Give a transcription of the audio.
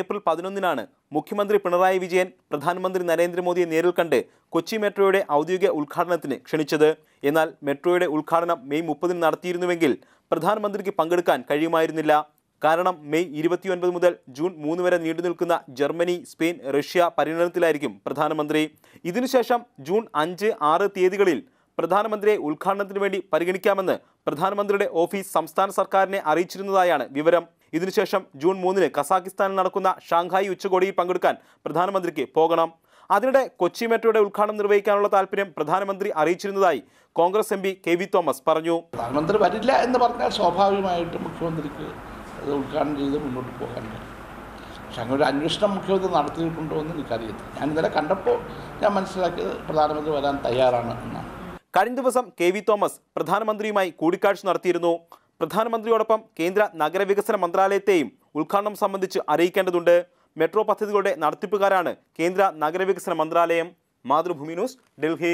April പതിനൊന്നിനാണ് മുഖ്യമന്ത്രി പിണറായി വിജയൻ പ്രധാനമന്ത്രി നരേന്ദ്രമോദിയെ നേരിൽ കണ്ട് കൊച്ചി മെട്രോയുടെ ഔദ്യോഗിക ഉദ്ഘാടനത്തിന് ക്ഷണിച്ചത്. എന്നാൽ മെട്രോയുടെ ഉദ്ഘാടനം മെയ് മുപ്പതിന് നടത്തിയിരുന്നുവെങ്കിൽ പ്രധാനമന്ത്രിക്ക് പങ്കെടുക്കാൻ കഴിയുമായിരുന്നില്ല. കാരണം മെയ് ഇരുപത്തിയൊൻപത് മുതൽ ജൂൺ മൂന്ന് വരെ നീണ്ടു നിൽക്കുന്ന ജർമ്മനി സ്പെയിൻ റഷ്യ പര്യടനത്തിലായിരിക്കും പ്രധാനമന്ത്രി. ഇതിനുശേഷം ജൂൺ അഞ്ച് ആറ് തീയതികളിൽ പ്രധാനമന്ത്രിയെ ഉദ്ഘാടനത്തിന് വേണ്ടി പരിഗണിക്കാമെന്ന് പ്രധാനമന്ത്രിയുടെ ഓഫീസ് സംസ്ഥാന സർക്കാരിനെ അറിയിച്ചിരുന്നതായാണ് വിവരം. ഇതിനുശേഷം ജൂൺ മൂന്നിന് കസാഖിസ്ഥാനിൽ നടക്കുന്ന ഷാങ്ഹായി ഉച്ചകോടിയിൽ പങ്കെടുക്കാൻ പ്രധാനമന്ത്രിക്ക് പോകണം. അതിനിടെ കൊച്ചി മെട്രോയുടെ ഉദ്ഘാടനം നിർവഹിക്കാനുള്ള താല്പര്യം പ്രധാനമന്ത്രി അറിയിച്ചിരുന്നതായി Congress M P K V Thomas പറഞ്ഞു. പ്രധാനമന്ത്രി വരില്ല എന്ന് പറഞ്ഞാൽ സ്വാഭാവികമായിട്ടും മുഖ്യമന്ത്രിക്ക് അത് ഉദ്ഘാടനം ചെയ്ത് മുന്നോട്ട് പോകാൻ കഴിയും. പക്ഷെ അങ്ങനെ ഒരു അന്വേഷണം മുഖ്യമന്ത്രി നടത്തിയിട്ടുണ്ടോ എന്ന് എനിക്കറിയത്തില്ല. ഞാൻ ഇന്നലെ കണ്ടപ്പോൾ ഞാൻ മനസ്സിലാക്കിയത് പ്രധാനമന്ത്രി വരാൻ തയ്യാറാണ് എന്നാണ്. കഴിഞ്ഞ ദിവസം കെ വി തോമസ് പ്രധാനമന്ത്രിയുമായി കൂടിക്കാഴ്ച നടത്തിയിരുന്നു. പ്രധാനമന്ത്രിയോടൊപ്പം കേന്ദ്ര നഗരവികസന മന്ത്രാലയത്തെയും ഉദ്ഘാടനം സംബന്ധിച്ച് അറിയിക്കേണ്ടതുണ്ട്. മെട്രോ പദ്ധതികളുടെ നടത്തിപ്പുകാരാണ് കേന്ദ്ര നഗരവികസന മന്ത്രാലയം. മാതൃഭൂമി ന്യൂസ് ഡൽഹി.